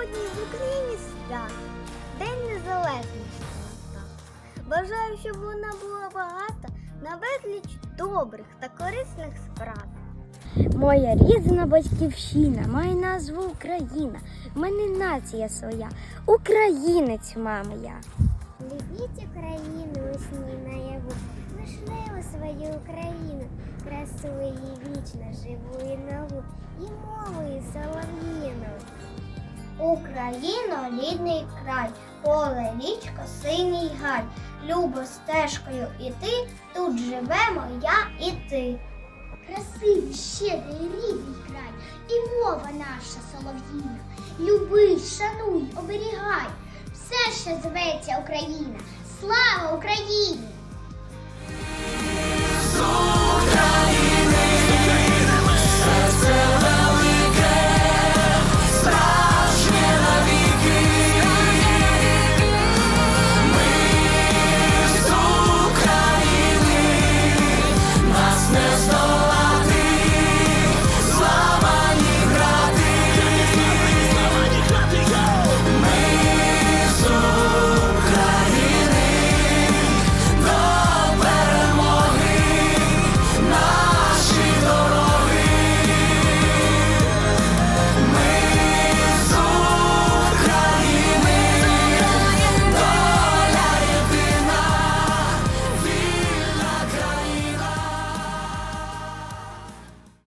сьогодні в Україні свято, День Незалежності. Бажаю, щоб вона була багата на безліч добрих та корисних справ. Моя рідна батьківщина має назву Україна. В мене нація своя. Українець, мами я. Любіть Україну усні наяву, вишневу свою Україну, красу її вічно живу і нову, і. Україно, рідний край, поле, річка, синій гай. Любо стежкою іти, тут живемо я і ти. Красивий, щедрий, рідний край, і мова наша солов'їна. Люби, шануй, оберігай, все, що зветься Україна. Слава Україні!